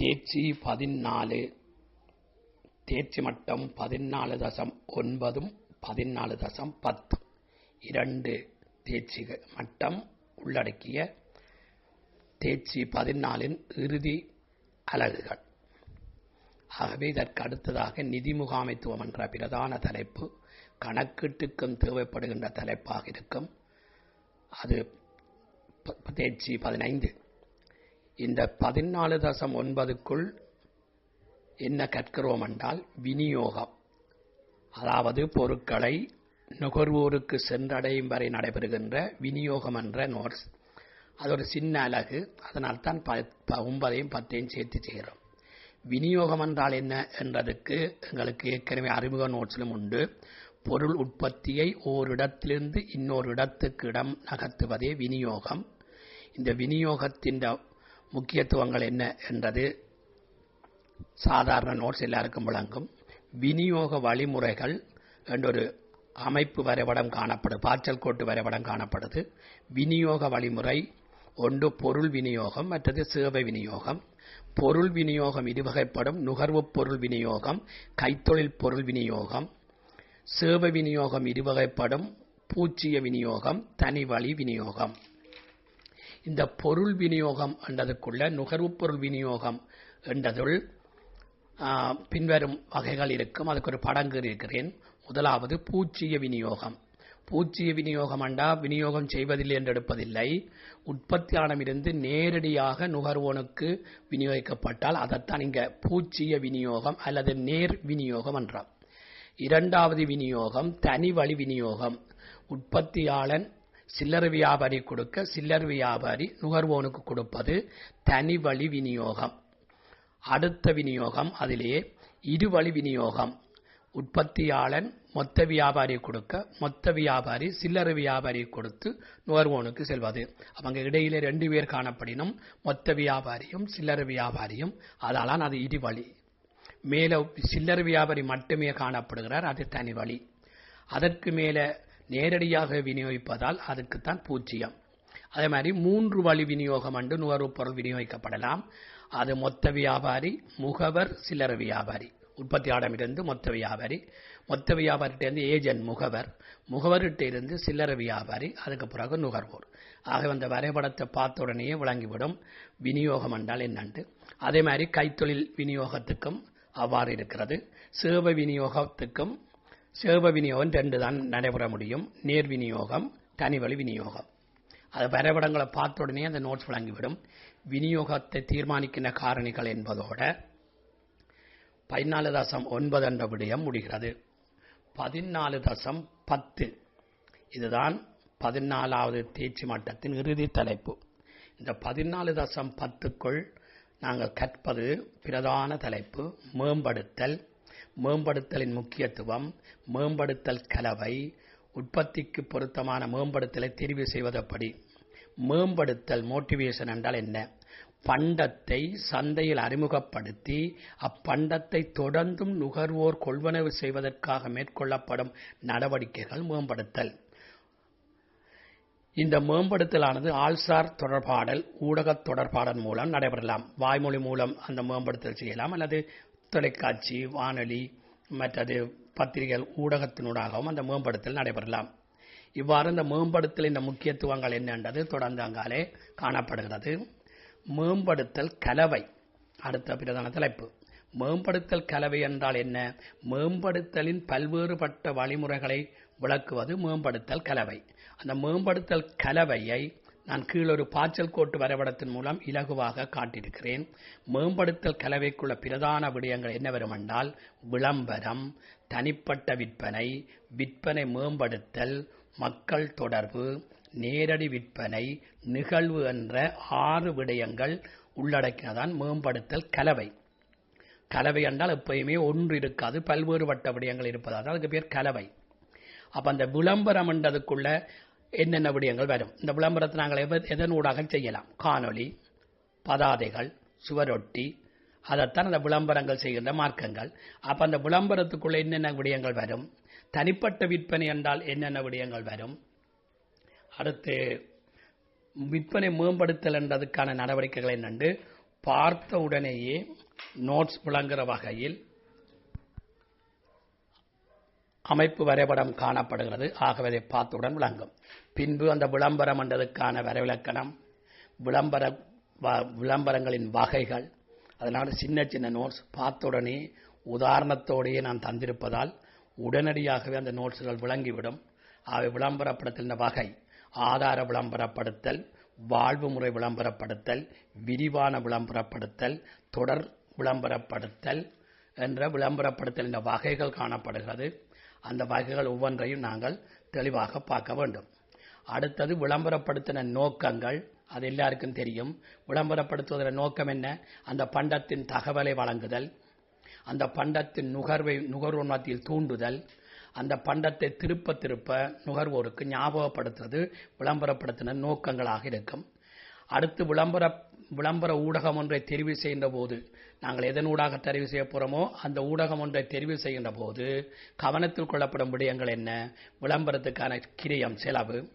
தேர்ச்சி பதினாலு. தேர்ச்சி மட்டம் பதினாலு தசம் ஒன்பதும் பதினாலு தசம் பத்து. இரண்டு தேர்ச்சி மட்டம் உள்ளடக்கிய தேர்ச்சி பதினாலின் இறுதி அலகுகள். ஆகவே இதற்கு அடுத்ததாக நிதி முகாமைத்துவம் என்ற பிரதான தலைப்பு கணக்கீட்டுக்கும் தேவைப்படுகின்ற தலைப்பாக இருக்கும். அது தேர்ச்சி பதினைந்து. இந்த பதினாலு தசம் ஒன்பதுக்குள் என்ன கற்கிறோம் என்றால் விநியோகம். அதாவது பொருட்களை நுகர்வோருக்கு சென்றடையும் வரை நடைபெறுகின்ற விநியோகம் என்ற நோட்ஸ். அது ஒரு சின்ன அலகு. அதனால் தான் ஒன்பதையும் பத்தையும் சேர்த்து செய்கிறோம். விநியோகம் என்றால் என்ன என்றதுக்கு எங்களுக்கு ஏற்கனவே அறிமுக நோட்ஸிலும் உண்டு. பொருள் உற்பத்தியை ஓரிடத்திலிருந்து இன்னொரு இடத்துக்கு இடம் நகர்த்துவதே விநியோகம். இந்த விநியோகத்தின் முக்கியத்துவங்கள் என்ன என்றது சாதாரண நோட்ஸ் எல்லாருக்கும் விளங்கும். விநியோக வழிமுறைகள் என்றொரு அமைப்பு வரைபடம் காணப்படுது பாய்ச்சல் கோட்டு வரைபடம் காணப்படுது. விநியோக வழிமுறை ஒன்று பொருள் விநியோகம் மற்றது சேவை விநியோகம். பொருள் விநியோகம் இருவகைப்படும் நுகர்வுப் பொருள் விநியோகம் கைத்தொழில் பொருள் விநியோகம். சேவை விநியோகம் இருவகைப்படும் பூச்சிய விநியோகம் தனி வழி விநியோகம். இந்த பொருள் விநியோகம் என்றதுக்குள்ள நுகர்வுப் பொருள் விநியோகம் என்றதுள் பின்வரும் வகைகள் இருக்கும். அதுக்கு ஒரு படங்கு இருக்கிறேன். முதலாவது பூச்சிய விநியோகம். பூச்சிய விநியோகம் அண்டா விநியோகம் செய்வதில்லை என்று எடுப்பதில்லை. உற்பத்தியானமிருந்து நேரடியாக நுகர்வோனுக்கு விநியோகிக்கப்பட்டால் அதைத்தான் இங்க பூச்சிய விநியோகம் அல்லது நேர் விநியோகம் என்றார். இரண்டாவது விநியோகம் தனி வழி விநியோகம். உற்பத்தியாளன் சில்லறை வியாபாரி கொடுக்க சில்லறை வியாபாரி நுகர்வோனுக்கு கொடுப்பது தனி வழி விநியோகம். அடுத்த விநியோகம் அதிலேயே இருவழி விநியோகம். உற்பத்தியாளன் மொத்த வியாபாரி கொடுக்க மொத்த வியாபாரி சில்லறை வியாபாரி கொடுத்து நுகர்வோனுக்கு செல்வது. அவங்க இடையிலே ரெண்டு பேர் காணப்படினும் மொத்த வியாபாரியும் சில்லறை வியாபாரியும் அதாலான் அது இருவழி மேல சில்லறை வியாபாரி மட்டுமே காணப்படுகிறார் அது தனி வழி. அதற்கு மேலே நேரடியாக விநியோகிப்பதால் அதுக்குத்தான் பூஜ்ஜியம். அதே மாதிரி மூன்று வழி விநியோகம் அண்டு நுகர்வுப் பொருள் விநியோகிக்கப்படலாம். அது மொத்த வியாபாரி முகவர் சில்லறை வியாபாரி. உற்பத்தியாளமிருந்து மொத்த வியாபாரி. மொத்த வியாபாரிகிட்டேருந்து ஏஜென்ட் முகவர். முகவர்கிட்ட இருந்து சில்லறை வியாபாரி அதுக்கு பிறகு நுகர்வோர். ஆக அந்த வரைபடத்தை பார்த்த உடனேயே விளங்கிவிடும் விநியோகம் என்றால் என்னண்டு. அதே மாதிரி கைத்தொழில் விநியோகத்துக்கும் அவ்வாறு இருக்கிறது. சேவை விநியோகத்துக்கும் சேவ விநியோகம் ரெண்டு தான் நடைபெற முடியும். நேர் விநியோகம் தனிவழி விநியோகம். அது வரைபடங்களை பார்த்த உடனே அந்த நோட்ஸ் வழங்கிவிடும் விநியோகத்தை தீர்மானிக்கின்ற காரணிகள் என்பதோட பதினாலு தசம் ஒன்பது என்ற விடயம் முடிகிறது. பதினாலு தசம் பத்து. இதுதான் பதினாலாவது தேர்ச்சி மட்டத்தின் இறுதி தலைப்பு. இந்த பதினாலு தசம் பத்துக்குள் நாங்கள் கற்பது பிரதான தலைப்பு மேம்படுத்தல் மேம்படுத்தலின் முக்கியத்துவம் மேம்படுத்தல் கலவை உற்பத்திக்கு பொருத்தமான மேம்படுத்தலை தெரிவு செய்வதப்படி. மேம்படுத்தல் மோட்டிவேஷன் என்றால் என்ன? பண்டத்தை சந்தையில் அறிமுகப்படுத்தி அப்பண்டத்தை தொடர்ந்தும் நுகர்வோர் கொள்வனவு செய்வதற்காக மேற்கொள்ளப்படும் நடவடிக்கைகள் மேம்படுத்தல். இந்த மேம்படுத்தலானது ஆள்சார் தொடர்பாடல் ஊடக தொடர்பாடல் மூலம் நடைபெறலாம். வாய்மொழி மூலம் அந்த மேம்படுத்தல் செய்யலாம் அல்லது தொலைக்காட்சி வானொலி மற்றது பத்திரிகைகள் ஊடகத்தினூடாகவும் அந்த மேம்படுத்தல் நடைபெறலாம். இவ்வாறு இந்த மேம்படுத்தல் இந்த முக்கியத்துவங்கள் என்னன்றது தொடர்ந்து அங்காலே காணப்படுகிறது. மேம்படுத்தல் கலவை. அடுத்த பிரதான தலைப்பு. மேம்படுத்தல் கலவை என்றால் என்ன? மேம்படுத்தலின் பல்வேறுபட்ட வழிமுறைகளை விளக்குவது மேம்படுத்தல் கலவை. அந்த மேம்படுத்தல் கலவையை நான் கீழொரு பாய்ச்சல் கோட்டு வரைபடத்தின் மூலம் இலகுவாக காட்டியிருக்கிறேன். மேம்படுத்தல் கலவைக்குள்ள பிரதான விடயங்கள் என்ன என்றால் விளம்பரம் தனிப்பட்ட விற்பனை விற்பனை மேம்படுத்தல் மக்கள் தொடர்பு நேரடி விற்பனை நிகழ்வு என்ற ஆறு விடயங்கள் உள்ளடக்கினதான் மேம்படுத்தல் கலவை. கலவை என்றால் எப்பயுமே ஒன்று இருக்காது பல்வேறுபட்ட விடயங்கள் இருப்பதால் அதுக்கு பேர் கலவை. அப்ப அந்த விளம்பரம் என்றதுக்குள்ள என்னென்ன விடயங்கள் வரும்? இந்த விளம்பரத்தை நாங்கள் எவ- எதன் ஊடாக செய்யலாம்? காணொளி பதாதைகள் சுவரொட்டி அதைத்தான் அந்த விளம்பரங்கள் செய்கின்ற மார்க்கங்கள். அப்போ அந்த விளம்பரத்துக்குள்ள என்னென்ன விடயங்கள் வரும்? தனிப்பட்ட விற்பனை என்றால் என்னென்ன விடயங்கள் வரும்? அடுத்து விற்பனை மேம்படுத்தல் என்றதுக்கான நடவடிக்கைகள் என்னண்டு? பார்த்த உடனேயே நோட்ஸ் விளங்குற வகையில் அமைப்பு வரைபடம் காணப்படுகிறது. ஆகவே அதை பார்த்தவுடன் விளங்கும். பின்பு அந்த விளம்பரம் என்றதுக்கான வரைவிலக்கணம் விளம்பர வ- விளம்பரங்களின் வகைகள் அதனால சின்ன சின்ன நோட்ஸ் பார்த்துடனே உதாரணத்தோடையே நான் தந்திருப்பதால் உடனடியாகவே அந்த நோட்ஸ்கள் விளங்கிவிடும். அவை விளம்பரப்படுத்துகின்ற வகை ஆதார விளம்பரப்படுத்தல் வாழ்வு முறை விளம்பரப்படுத்தல் விரிவான விளம்பரப்படுத்தல் தொடர் விளம்பரப்படுத்தல் என்ற விளம்பரப்படுத்தல் என்ற வகைகள் காணப்படுகிறது. அந்த வகைகள் ஒவ்வொன்றையும் நாங்கள் தெளிவாக பார்க்க வேண்டும். அடுத்தது விளம்பரப்படுத்தின நோக்கங்கள் அது எல்லாருக்கும் தெரியும். விளம்பரப்படுத்துவதன் நோக்கம் என்ன? அந்த பண்டத்தின் தகவலை வழங்குதல் அந்த பண்டத்தின் நுகர்வை நுகர்வோர் மத்தியில் தூண்டுதல் அந்த பண்டத்தை திருப்ப திருப்ப நுகர்வோருக்கு ஞாபகப்படுத்துறது விளம்பரப்படுத்தின நோக்கங்களாக இருக்கும். அடுத்து விளம்பர விளம்பர ஊடகம் ஒன்றை தெரிவு செய்கின்ற போது நாங்கள் எதன் ஊடாக தெரிவு செய்ய போகிறோமோ அந்த ஊடகம் ஒன்றை தெரிவு செய்கின்ற போது கவனத்தில் கொள்ளப்படும் விடயங்கள் என்ன? விளம்பரத்துக்கான கிரியம் செலவு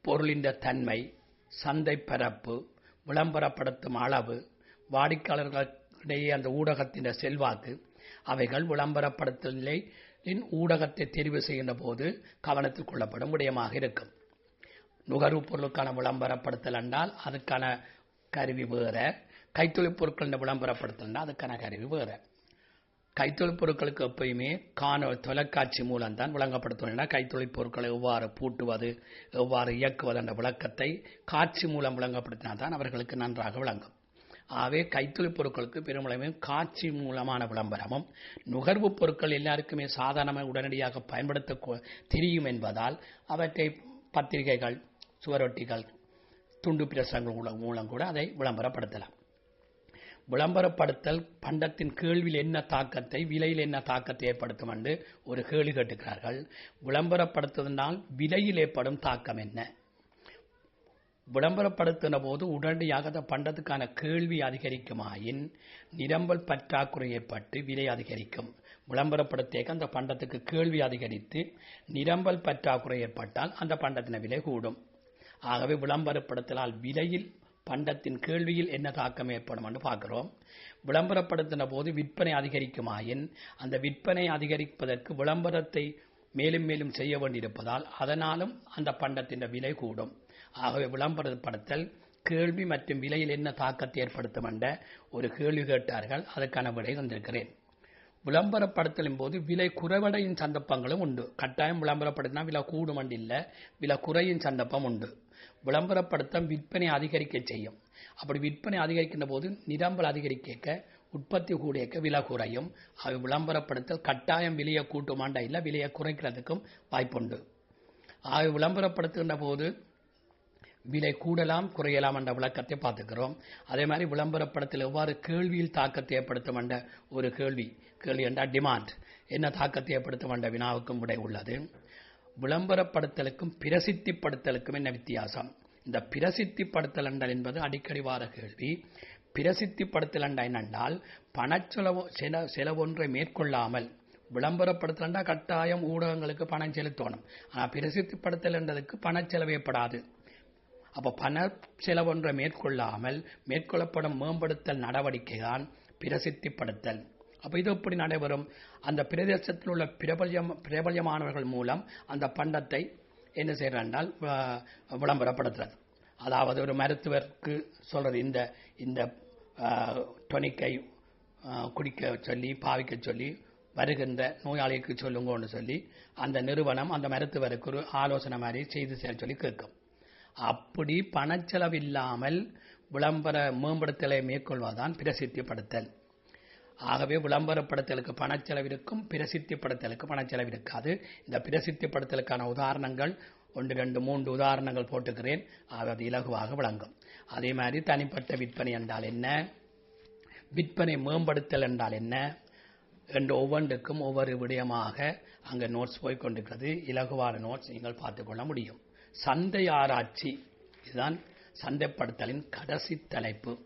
பொருளின் தன்மை சந்தை பரப்பு விளம்பரப்படுத்தும் அளவு வாடிக்கையாளர்களிடையே அந்த ஊடகத்தின் செல்வாக்கு அவைகள் விளம்பரப்படுத்தலின் ஊடகத்தை தெரிவு செய்கின்ற போது கவனத்தில் கொள்ளப்படும் விடயமாக இருக்கும். நுகர்வுப் பொருளுக்கான விளம்பரப்படுத்தல் என்றால் அதுக்கான கருவி வேற. கைத்தொழில் பொருட்கள் விளம்பரப்படுத்தணும்னா அதுக்கான கருவி வேற. கைத்தொழில் பொருட்களுக்கு எப்பயுமே காண தொலைக்காட்சி மூலம்தான் விளங்கப்படுத்தணும்னா கைத்தொழில் பொருட்களை எவ்வாறு பூட்டுவது எவ்வாறு இயக்குவது என்ற விளக்கத்தை காட்சி மூலம் விளங்கப்படுத்தினா தான் அவர்களுக்கு நன்றாக விளங்கும். ஆகவே கைத்தொழில் பொருட்களுக்கு பெருமளவில் காட்சி மூலமான விளம்பரமும் நுகர்வுப் பொருட்கள் எல்லாருக்குமே சாதாரணமாக உடனடியாக பயன்படுத்த தெரியும் என்பதால் அவற்றை பத்திரிகைகள் சுவரொட்டிகள் துண்டு பிரசங்கள் மூலம் மூலம் கூட அதை விளம்பரப்படுத்தலாம். விளம்பரப்படுத்தல் பண்டத்தின் கேள்வியில் என்ன தாக்கத்தை விலையில் என்ன தாக்கத்தை ஏற்படுத்தும் என்று ஒரு கேள்வி கேட்டுக்கிறார்கள். விளம்பரப்படுத்துவதனால் விலையில் ஏற்படும் தாக்கம் என்ன? விளம்பரப்படுத்தின போது உடனடியாக அந்த பண்டத்துக்கான கேள்வி அதிகரிக்குமாயின் நிரம்பல் பற்றாக்குறை ஏற்பட்டு விலை அதிகரிக்கும். விளம்பரப்படுத்தியக்க அந்த பண்டத்துக்கு கேள்வி அதிகரித்து நிரம்பல் பற்றாக்குறை ஏற்பட்டால் அந்த பண்டத்தின விலை கூடும். ஆகவே விளம்பரப்படுத்தலால் விலையில் பண்டத்தின் கேள்வியில் என்ன தாக்கம் ஏற்படும் என்று பார்க்கிறோம். விளம்பரப்படுத்தின போது விற்பனை அதிகரிக்குமாயின் அந்த விற்பனை அதிகரிப்பதற்கு விளம்பரத்தை மேலும் மேலும் செய்ய வேண்டியிருப்பதால் அதனாலும் அந்த பண்டத்தின் விலை கூடும். ஆகவே விளம்பரப்படுத்தல் கேள்வி மற்றும் விலையில் என்ன தாக்கத்தை ஏற்படுத்தும் என்ற ஒரு கேள்வி கேட்டார்கள். அதற்கான விடை தந்திருக்கிறேன். விளம்பரப்படுத்தலின் போது விலை குறைவடையும் சந்தர்ப்பங்களும் உண்டு. கட்டாயம் விளம்பரப்படுத்தினா விலை கூடும் இல்லை. விலை குறையும் சந்தர்ப்பம் உண்டு. விளம்பரப்படுத்தம் விற்பனை அதிகரிக்க செய்யும். அப்படி விற்பனை அதிகரிக்கின்ற போது நிரம்பல் அதிகரிக்க உற்பத்தி கூடியக்க விலை குறையும். அவை விளம்பரப்படுத்தல் கட்டாயம் விலையை கூட்டுமாண்டா இல்லை விலையை குறைக்கிறதுக்கும் வாய்ப்புண்டு. ஆகவே விளம்பரப்படுத்துகின்ற போது விலை கூடலாம் குறையலாம் என்ற விளக்கத்தை பார்த்துக்கிறோம். அதே மாதிரி விளம்பரப்படத்தில் எவ்வாறு கேள்வியில் தாக்கத்தை ஏற்படுத்தும் என்ற ஒரு கேள்வி. கேள்வி என்றால் டிமாண்ட் என்ன தாக்கத்தை ஏற்படுத்தும் என்ற வினாவுக்கும் விடை உள்ளது. விளம்பரப்படுத்தலுக்கும் பிரசித்திப்படுத்தலுக்கும் என்ன வித்தியாசம்? இந்த பிரசித்திப்படுத்தல் என்றால் என்பது அடிக்கடி வார கேள்வி. பிரசித்திப்படுத்தல் என்றால் என்னென்றால் பணச்செலவு செலவொன்றை மேற்கொள்ளாமல். விளம்பரப்படுத்தலண்டா கட்டாயம் ஊடகங்களுக்கு பணம் செலுத்தணும். ஆனால் பிரசித்திப்படுத்தல் என்றதுக்கு பண செலவேப்படாது அப்போ பண செலவொன்றை மேற்கொள்ளாமல் மேற்கொள்ளப்படும் மேம்படுத்தல் நடவடிக்கை தான் பிரசித்திப்படுத்தல். அப்போ இது எப்படி நடைபெறும்? அந்த பிரதேசத்தில் உள்ள பிரபல்யம் பிரபல்யமானவர்கள் மூலம் அந்த பண்டத்தை என்ன செய்கிறால் விளம்பரப்படுத்துறது அதாவது ஒரு மருத்துவருக்கு சொல்றது இந்த இந்த டொனிக்கை குடிக்க சொல்லி பாவிக்க சொல்லி வருகின்ற நோயாளிக்கு சொல்லுங்கன்னு சொல்லி அந்த நிறுவனம் அந்த மருத்துவருக்கு ஒரு ஆலோசனை மாதிரி செய்து செய்ய சொல்லி கேட்கும். அப்படி பணச்செலவில்லாமல் விளம்பர மேம்படுத்தலை மேற்கொள்வதுதான் பிரசித்திப்படுத்தல். ஆகவே விளம்பரப்படுத்தலுக்கு பணச்செலவு இருக்கும் பிரசித்திப்படுத்தலுக்கு பணச்செலவு இருக்காது இந்த பிரசித்திப்படுத்தலுக்கான உதாரணங்கள் ஒன்று ரெண்டு மூன்று உதாரணங்கள் போட்டுக்கிறேன். அது இலகுவாக விளங்கும். அதே மாதிரி தனிப்பட்ட விற்பனை என்றால் என்ன? விற்பனை மேம்படுத்தல் என்றால் என்ன? என்று ஒவ்வொன்றுக்கும் ஒவ்வொரு விடயமாக அங்கே நோட்ஸ் போய் கொண்டிருக்கிறது. இலகுவான நோட்ஸ் நீங்கள் பார்த்துக்கொள்ள முடியும். சந்தை ஆராய்ச்சி இதுதான் சந்தைப்படுத்தலின் கடைசி தலைப்பு.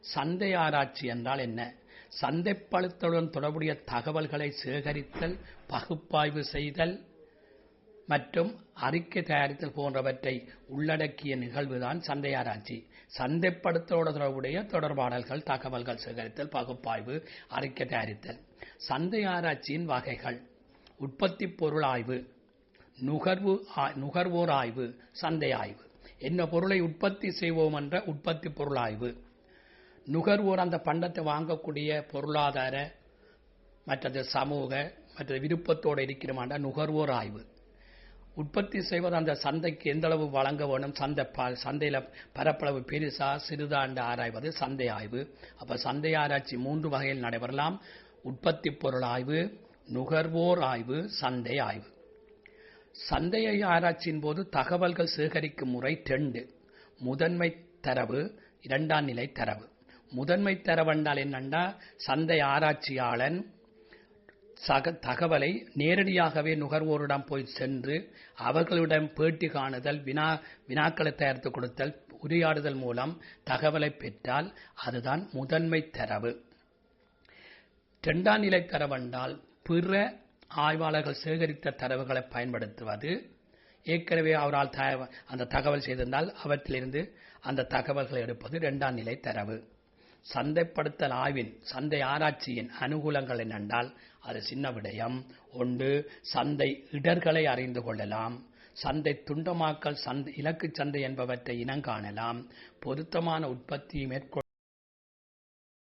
சந்தை ஆராய்ச்சி என்றால் என்ன? சந்தைப்படுத்தலுடன் தொடர்புடைய தகவல்களை சேகரித்தல் பகுப்பாய்வு செய்தல் மற்றும் அறிக்கை தயாரித்தல் போன்றவற்றை உள்ளடக்கிய நிகழ்வுதான் சந்தை ஆராய்ச்சி சந்தைப்படுத்தலோடு தொடர்புடைய தொடர்பாடல்கள் தகவல்கள் சேகரித்தல் பகுப்பாய்வு அறிக்கை தயாரித்தல். சந்தை ஆராய்ச்சியின் வகைகள். உற்பத்தி பொருள் ஆய்வு. நுகர்வு நுகர்வோர் ஆய்வு சந்தை ஆய்வு என்ன பொருளை உற்பத்தி செய்வோம் என்ற உற்பத்தி பொருள் ஆய்வு நுகர்வோர் அந்த பண்டத்தை வாங்கக்கூடிய பொருளாதார மற்றது சமூக மற்றது விருப்பத்தோடு இருக்கிறமான நுகர்வோர் ஆய்வு உற்பத்தி செய்வது அந்த சந்தைக்கு எந்த அளவு வழங்க வேணும் சந்தை ப- பரப்பளவு பெருசா சிறுதாண்டு ஆராய்வது சந்தை ஆய்வு அப்ப சந்தை ஆராய்ச்சி மூன்று வகையில் நடைபெறலாம். உற்பத்தி பொருள் ஆய்வு நுகர்வோர் ஆய்வு சந்தை ஆய்வு சந்தையை ஆராய்ச்சியின் போது தகவல்கள் சேகரிக்கும் முறை ரெண்டு. முதன்மை தரவு இரண்டாம் நிலை தரவு. முதன்மை தரவு என்றால் என்னண்டா? சந்தை ஆராய்ச்சியாளன் சக தகவலை நேரடியாகவே நுகர்வோரிடம் போய் சென்று அவர்களிடம் பேட்டி காணுதல் வினா வினாக்களை தயாரித்து கொடுத்தல் உரையாடுதல் மூலம் தகவலை பெற்றால் அதுதான் முதன்மை தரவு. இரண்டாம் நிலை தரவென்றால் பிற ஆய்வாளர்கள் சேகரித்த தரவுகளை பயன்படுத்துவது. ஏற்கனவே அவரால் அந்த தகவல் செய்திருந்தால் அவற்றிலிருந்து அந்த தகவல்களை எடுப்பது இரண்டாம் நிலை தரவு. சந்தைப்படுத்தல் ஆய்வின் சந்தை ஆராய்ச்சியின் அனுகூலங்கள் என்னென்றால் அது சின்ன விடயம். ஒன்று சந்தை இடர்களை அறிந்து கொள்ளலாம். சந்தை துண்டமாக்கல் சந்தை இலக்கு சந்தை என்பவற்றை இனங்காணலாம். பொருத்தமான உற்பத்தியை மேற்கொள்ள